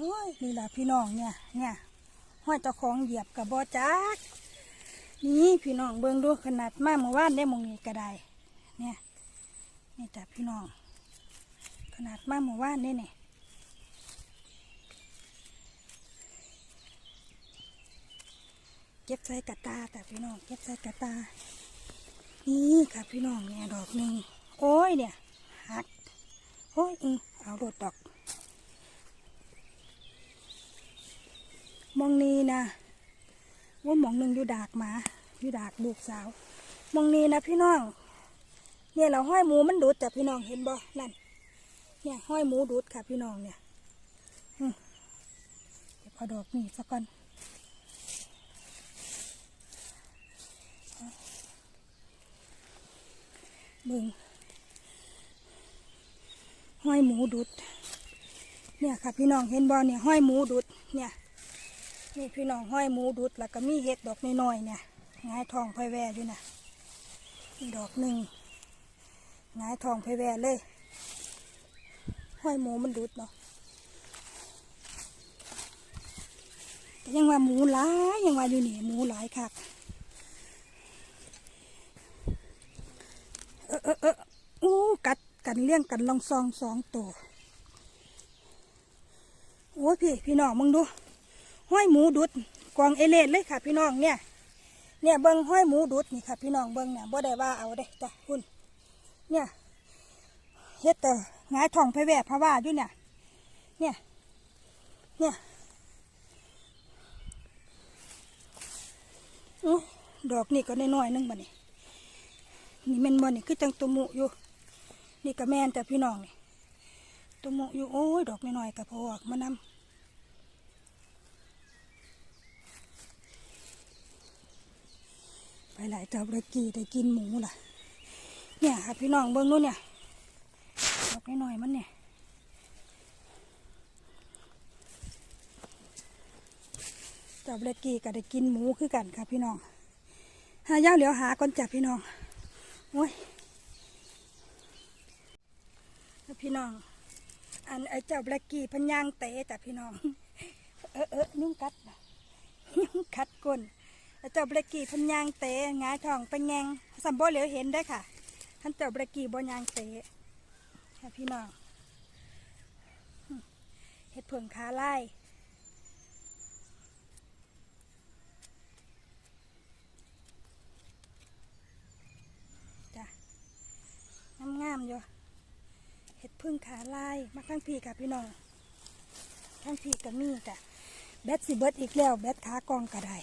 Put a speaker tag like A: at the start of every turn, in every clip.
A: อ้ยนี่แหละพี่น้องเนี่ย เนี่ยห้อยเจ้าของเหยียบกับบอจักนี่พี่น้องเบิ่งดูขนาดมากเมื่อวานได้มองนี้ก็ได้เนี่ยนี่จ้ะพี่น้อง ขนาดมากเมื่อวานได้เนี่ยเก็บใส่กระตาแต่พี่น้องเก็บใส่กระตา นี่ค่ะพี่น้องเนี่ยดอกหนึ่งโอ้ยเนี่ยหักโอ้ยอือเอาโดดดอก มองนี้นะว่าหมองหนึ่งอยู่ดากหมาอยู่ดากลูกสาว มองนี้นะพี่น้อง เนี่ยเราห้อยหมูมันดูดจ้ะพี่น้องเห็นบ่นั่น เนี่ยห้อยหมูดูดค่ะพี่น้องเนี่ยเดี๋ยวพอดอกนี่สักก่อนบิ่งห้อยหมูดูดเนี่ยค่ะพี่น้องเห็นบ่เนี่ยห้อยหมูดูดเนี่ย นี่พี่น้องห้อยหมูดุดแล้วก็มีเห็ดดอกน้อยๆเนี่ยงายทองไผ่แวอยู่นะนี่ดอกหนึ่งงายทองไผ่แวเลยห้อยหมูมันดุดเนาะยังว่าหมูหลายยังว่าอยู่นี่หมูหลายคักเออเออเอออู้กัดกันเลี้ยงกันลองซองสองตัวโอ้ยพี่พี่น้องมึงดู ห้อยหมูดุดกองเอเลดเลยค่ะ พี่น้องเนี่ย เนี่ยเบิ้งห้อยหมูดุดนี่ค่ะ พี่น้องเบิ้งเนี่ยบ่ได้ว่าเอาเด้จ้ะคุณเนี่ยเฮ็ดแต่งายทองไปแวบพระว่าอยู่เนี่ย เนี่ย เนี่ยอู้ดอกนี่ก็น้อยๆนึงบ่นี่นี่แม่นบ่นี่คือจังตุมุอยู่ นี่ก็แม่นแต่พี่น้องนี่ตุมุอยู่โอ้ยดอกน้อยๆก็พอออกมานำ ไป หลายเจ้าเลยกี่ได้กินหมูล่ะ เนี่ยค่ะพี่น้องเบิ้งนู้นเนี่ยดอกน้อยๆมันเนี่ยเจ้าเล็กกี้ก็ได้กินหมูคือกันค่ะพี่น้องหาย่าเหลียวหาก่อนจ้ะพี่น้องโอ้ยพี่น้อง อันไอ้เจ้าแบล็กกี้พันยางเตะจ้ะพี่น้อง เออเออนุ่งกัดนุ่งกัดก้น แล้วเจ้าเบรกีพันยางเตะงายทองไปแงงสัมบ่เหลียวเห็นได้ค่ะท่านเจ้าเบรกีบ่ยางเตะค่ะพี่น้องเห็ดเผิงขาไล่จ้ะงามๆอยู่เห็ดพึ่งขาไล่มาข้างพี่ค่ะพี่น้องข้างพี่กับมีจ้ะแบตสิเบิดอีกแล้วแบตขากองก็ได้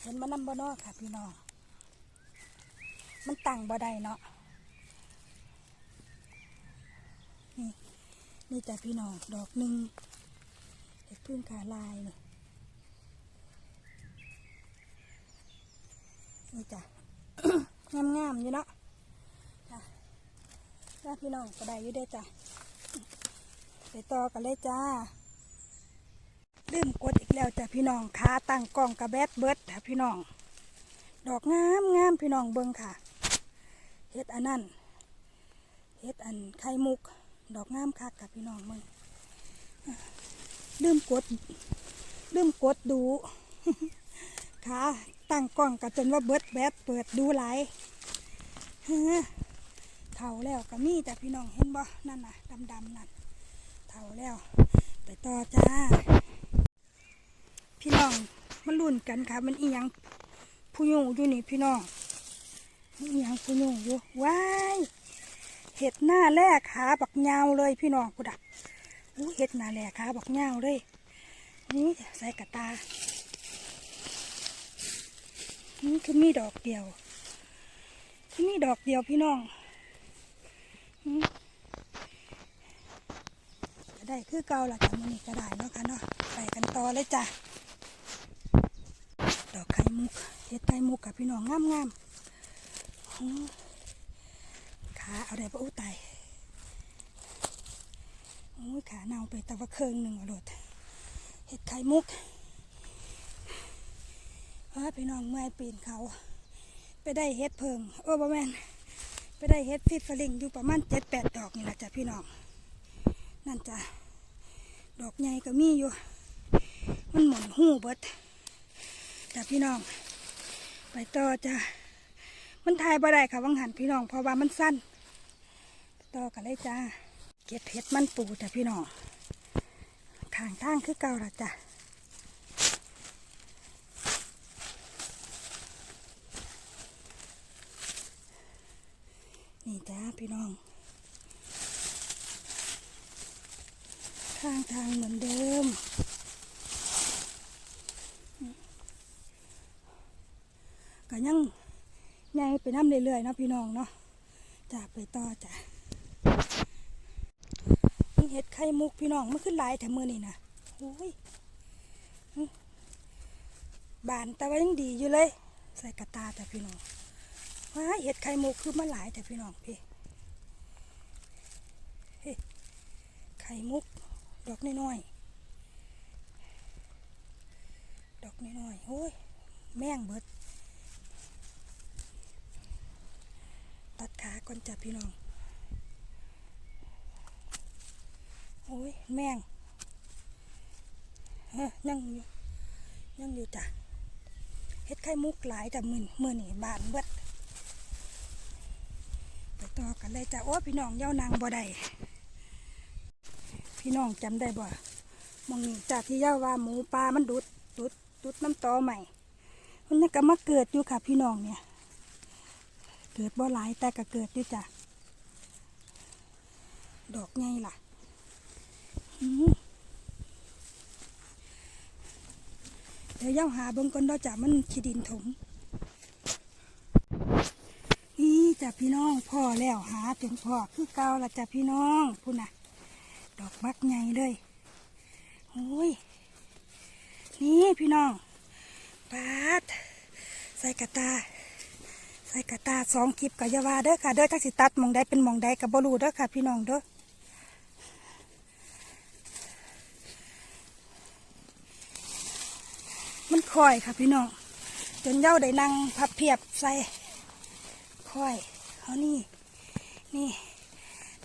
A: เห็นมันนำบ่นอค่ะพี่น้อง มันตั้งบ่ได้เนาะ นี่ นี่จ้ะพี่น้องดอกหนึ่งเห็ดพึ่งขาลายนี่นี่จ้ะงามๆอยู่เนาะจ้ะจ้าพี่น้องก็ได้อยู่เด้จ้ะไปต่อกันเลยจ้า ลืมกดอีกแล้วจ้ะพี่น้องขาตั้งกล้องกระแบดเบิดค่ะพี่น้อง ดอกงามงามพี่น้องเบิงค่ะเฮ็ดอันนั้นเฮ็ดอันไข่มุก ดอกงามคักค่ะพี่น้องมึงลืมกดลืมกดดูขาตั้งกล้องกะจนว่าเบิดแบดเปิดดูไหลเฮ้อเท่าแล้วก็มีจ้ะพี่น้องเห็นบ่นั่นน่ะดำๆนั่นเท่าแล้ว ไปต่อจ้า พี่น้องมันรุ่นกันค่ะ มันอีหยังผู้ยงอยู่นี่พี่น้องมันอีหยังผู้ยงอยู่ว้ายเห็ดหน้าแรกขาบักยาวเลยพี่น้องกูดักอู้เห็ดหน้าแรกขาบักยาวเลยนี่ใส่กระตานี่คือมีดอกเดียวคือมีดอกเดียวพี่น้องได้คือเก่าละจ้ะมันนี่ก็ได้เนาะค่ะเนาะไปกันต่อเลยจ้ะ มุกเห็ดไข่มุกกับพี่น้องงามงามขาเอาได้ปะอู้ไตขาเน่าไปแต่ว่าเครื่องหนึ่งอาโลดเห็ดไข่มุกเฮ้ยพี่น้องเมื่อปีนเขา ไปได้เห็ดเพิงโอ้บ่แม่นไปได้เห็ดฟิตฟลิงอยู่ประมาณเจ็ดแปดดอกนี่แหละจ้ะพี่น้อง นั่นจ้ะดอกใหญ่ก็มีอยู่ มันหมุนหูเบิด จ้ะพี่น้อง ไปต่อจ้ะมันทายบ่ได้ค่ะวังหันพี่น้องเพราะว่ามันสั้น ต่อกันเลยจ้าเก็บเห็ดมันปูจ้ะพี่น้องข้างทางคือเก่าละจ้ะนี่จ้าพี่น้องข้างทางเหมือนเดิม ยังใหญ่ไปน้ำเรื่อยๆเนาะพี่น้องเนาะจ้าไปต่อจ้ะเห็ดไข่มุกพี่น้องมันขึ้นลายแถมมือนี่นะโอ้ยบานแต่ว่ายังดีอยู่เลย ใส่กระตาแต่พี่น้องว้าเห็ดไข่มุกคือมันหลายแต่พี่น้องพี่เฮ้ไข่มุก ดอกน้อยๆดอกน้อยๆโอ้ยแม่งเบิด ตัดขาก่อนจ้ะพี่น้อง โอ้ย แมงเฮ้ยยังอยู่ยังอยู่จ้ะเฮ็ดไข่มุกหลายแต่มือมือนี่บานเบิดไปต่อกันเลยจ้ะโอ้พี่น้องเย้านางบ่ได้พี่น้องจำได้บ่มองจากที่เย้าว่าหมูปลามันดุดดุดดุดน้ำตอใหม่มันยังก็มาเกิดอยู่ค่ะพี่น้องเนี่ย กิดบ่หลายแต่ก็เกิดด้วยจ้ะ ดอกไงล่ะเดี๋ยวย่าหาเบิ่งก่อนเนาะจ้ะมันขี้ดินถม นี่จ้ะพี่น้องพ่อแล้วหาจนพ่อคือเก่าละจ้ะพี่น้องพูดน่ะ ดอกบักไงเลยโอ้ย นี่พี่น้องปาดใส่กระตา ใส่กระตาสองคลิปกับยาวาเด้อค่ะเด้อทักสิตัดมองใดเป็นมองใดกับบรูเด้อค่ะ พี่น้องเด้อมันคอยค่ะพี่น้องจนเย้าได้นั่งพับเพียบใส่คอยเอานี่นี่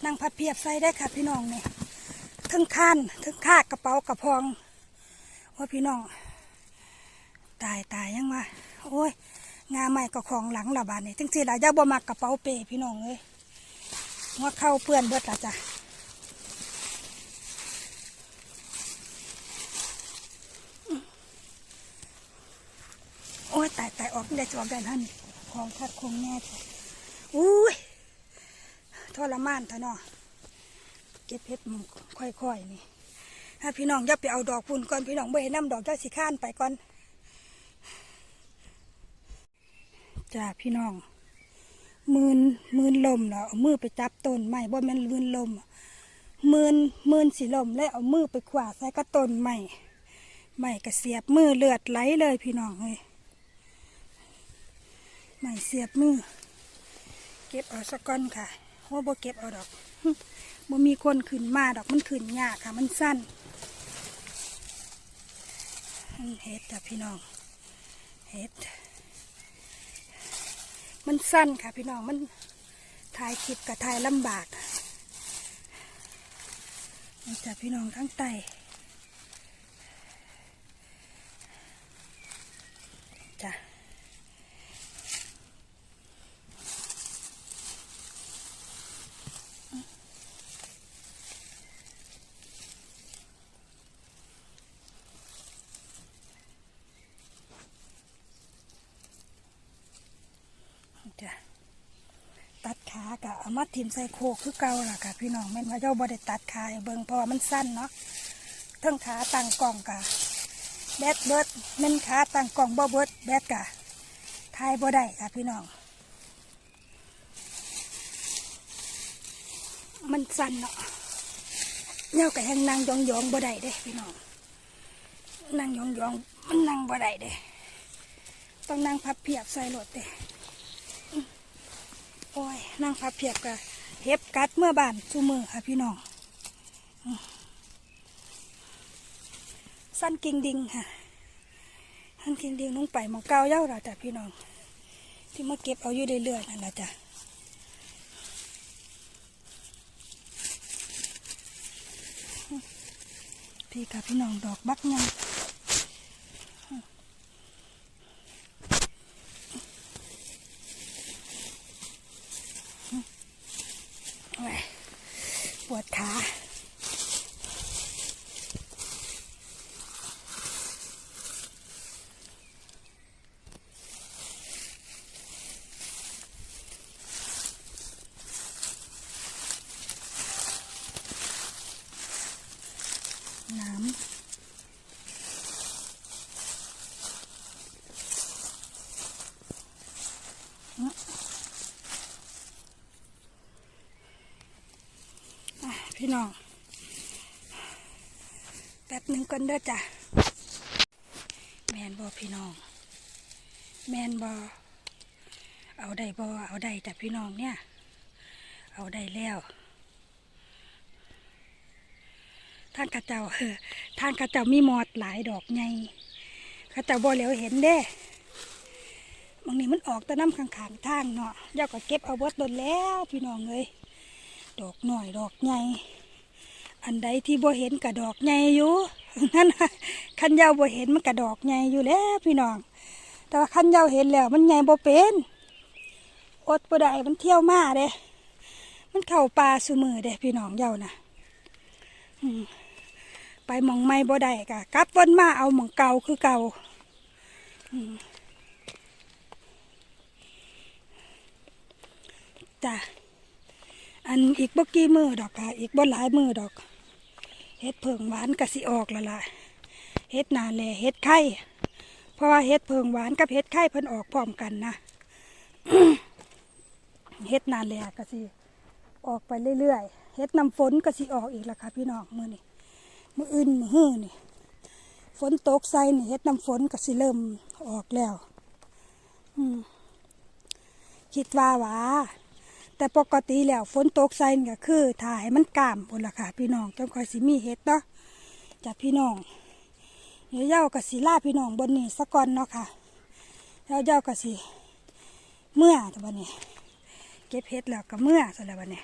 A: นั่งพับเพียบใส่ได้ค่ะ พี่น้องเนี่ยทั้งคานทั้งคากระเป๋ากระพองว่าพี่น้อง ตายตายยังวะโอ้ย งาใหม่ก็ของหลังละบาดนี่จังสิละย่าบ่มักกระเป๋าเปพี่น้องเอ้ยหัวเข้าเปื้อนเบิดละจ้ะโอ้ยตายตายออกได้จะออกได้ท่านของทัดคงแน่จ้ะอุ้ยทรมานเถอะนาะเก็บเพชรมันค่อยๆนี่ถ้าพี่น้องอย่าไปเอาดอกพุ่นก่อนพี่น้องไม่เห็นน้ำดอกเจ้าสิข้านไปก่อน จ้าพี่น้องมืนมืนลมเนาะเอามือไปจับต้นไม้บ่แม่นมืนลมมืนมืนสีลมแล้วเอามือไปขวาใส่กระต้นไม้ไม้กระเสียบมือเลือดไหลเลยพี่น้องเอ้ยไม้เสียบมือ เก็บเอาสักก้อนค่ะว่าบ่เก็บเอาดอกบ่มีคนขึ้นมาดอกมันขึ้นยากค่ะ มันสั้นเฮ็ดจ้ะพี่น้องเฮ็ด มันสั้นค่ะพี่น้องมันถ่ายคลิปกับถ่ายลำบากนี่จ้ะพี่น้องทั้งไต จ้ะตัดขากะเอามาทิ่มใส่โคกคือเก่าล่ะค่ะพี่น้องแม่นว่าเจ้าบ่ได้ตัดขาเบิ่งเพราะว่ามันสั้นเนาะเทั้งขาตั้งกล่องกะแบดเบิดแม่นขาตั้งกล่องบ่เบิดแบดกะทายบ่ได้ค่ะพี่น้อง มันสั้นเนาะเจ้าก็แหงนั่งยองๆบ่ได้เด้พี่น้องนั่งยองๆมันนั่งบ่ได้เด้ต้องนั่งพับเพียบใส่รถเด้ โอ้ยนั่งพับเพียบกับเห็บกัดเมื่อบานชูมือค่ะพี่น้องสั้นกิ่งดิงค่ะสั้นกิ่งดิงลงไปหมองเก้าเย้าเราจ้ะพี่น้อง ที่มาเก็บเอาอยู่เรื่อยๆนั่นแหละจ้ะพี่ค่ะพี่น้องดอกบักยังโอ้ยปวดขา น้ำพี่น้องแป๊บหนึ่งก่อนเด้อจ้ะ แมนบอพี่น้อง แมนบอเอาได้บอเอาได้แต่พี่น้องเนี่ย เอาได้แล้ว ทางกระเจ้าเออทางกระเจ้ามีมอดหลายดอกไงกระเจ้าบ่เหลียวเห็นเด้บางนี้มันออกแต่น้ำข้างๆทางเนาะเจ้าก็เก็บเอาเบิดดนแล้วพี่น้องเอ้ยดอกหน่อยดอกใหญ่อันใดที่บ่เห็นกระดอกใหญ่อยู่นั่นคันยาวบ่เห็นมันกระดอกใหญ่อยู่แล้วพี่น้อง แต่ว่าคันยาวเห็นแล้วมันใหญ่บ่เป็นอดบ่ได้มันเที่ยวมาเด้มันเข้าป่าสุมือเด้พี่น้องเย้าน่ะ ไปมองไม่บ่ได้กะกลับวนมาเอาหมองเก่าคือเก่าจ้ะอันอีกบ่กี่มือดอกค่ะ อีกบ่หลายมือดอกเฮ็ดเผิงหวานกะสิออกละล่ะเฮ็ดนาแลเฮ็ดไข่เพราะว่าเฮ็ดเผิงหวานกับเฮ็ดไข่เพิ่นออกพร้อมกันนะเฮ็ดนาแลกะสิออกไปเรื่อยๆเฮ็ดน้ำฝนกะสิออกอีกละค่ะพี่น้องมื้อนี้ มืออื่นมือฮื้อนี่ฝนตกใส่นี่เฮ็ดน้ำฝนก็สิเริ่มออกแล้วอืมคิดว่าหวาแต่ปกติแล้วฝนตกใส่ก็คือถ่ายมันกามพุ่นล่ะค่ะ พี่น้องจังค่อยสิมีเฮ็ดเนาะจ้ะพี่น้องเดี๋ยวเย้าก็สิล่าพี่น้องบนนี้สักก่อนเนาะค่ะแล้วเย้าก็สิเมื่อแต่บัดนี้ เก็บเฮ็ดแล้วก็เมื่อซะแล้วบัดนี้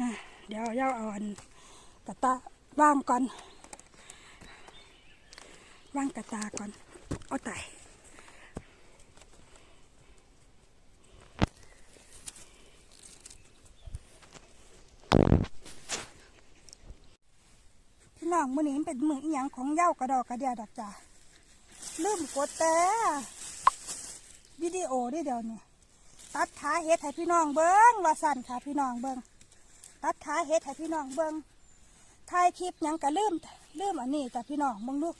A: นะเดี๋ยวเย้าเอาอันกระตา ว่างก่อน ว่างกระตาก่อน เอาไตพี่น้องมือนี้มันเป็นมืออีหยังของเย้ากระดอกกระเดียดอกจ้าลืมกดแต่วิดีโอได้เดี๋ยวนี้ตัดขาเฮ็ดให้พี่น้องเบิ้งว่าสั่นค่ะพี่น้องเบิ้งตัดขาเฮ็ดให้พี่น้องเบิ้ง ถ่ายคลิปยังก็ลืมลืมอันนี้จ้ะพี่น้องมึงลูก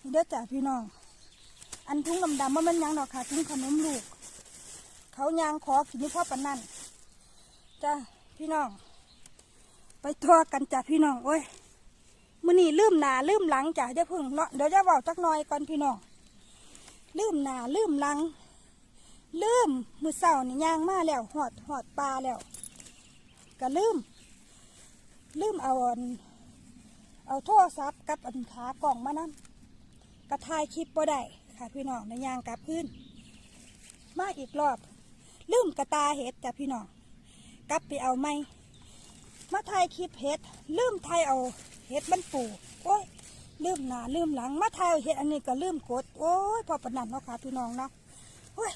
A: นี่เด้อจ้ะพี่น้อง อันทุ่งดำๆมันมันยังดอกค่ะทุ่งขนมลูก เขายางขอกินนี่พ่อปนนั่นจ้ะพี่น้อง ไปทัวกันจ้ะพี่น้องโอ้ยมื้อนี้ลืมหนาลืมหลังจ้ะเดี๋ยวพึ่งเนาะเดี๋ยวจะเว้าจักหน่อยก่อนพี่น้องลืมหนาลืมหลังลืมมือเสาร์นี่ย่างมาแล้วหอดหอดปลาแล้วก็ลืม ลืมเอาอันเอาโทรศัพท์กับอันขากล่องมานั่กระถ่ายคลิปบ่ได้ค่ะพี่น้องในยางกลับพื้น มาอีกรอบ ลืมกระตาเห็ดจ้ะพี่น้องกลับไปเอาไม่มาถ่ายคลิปเห็ดลืมถ่ายเอาเห็ดมันปูโอ้ยลืมหน้าลืมหลัง มาถ่ายเห็ดอันนี้ก็ลืมกด โอ้ยพอปานนันเนาะค่ะพี่น้องเนาะโอ้ย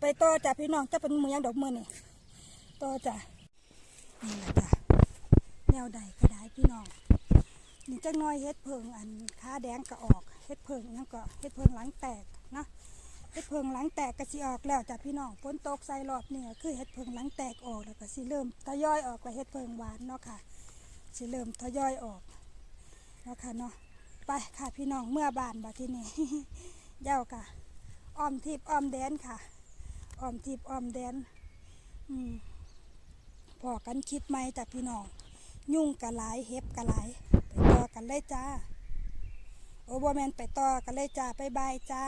A: ไปต่อจ้ะพี่น้องจะเป็นมือยังดอกมือนี่ต่อจ้ะนี่แหละจ้ะ แนวใดก็ได้พี่น้องนี่จักหน้อยเฮ็ดเพิงอันขาแดงก็ออกเฮ็ดเพิงนั่นก็เฮ็ดเพิงหลังแตกนะเฮ็ดเพิงหลังแตกก็สิออกแล้วจ้ะพี่น้องฝนตกใส่รอบนี่ก็คือเฮ็ดเพิงหลังแตกออกแล้วก็สิเริ่มทยอยออกไปเฮ็ดเพิงหวานเนาะค่ะสิเริ่มทยอยออกเนาะค่ะเนาะไปค่ะพี่น้องเมื่อบานบัดที่นี่เย้าค่ะอ้อมทิพย์อ้อมแดนค่ะอ้อมทิพย์อ้อมแดนอืมพอกันคิดไหมจ้ะพี่น้อง ยุ่งกะหลายเห็บกะหลายไปต่อกันเลยจ้า โอ้บแมนไปต่อกันเลยจ้าบายบายจ้า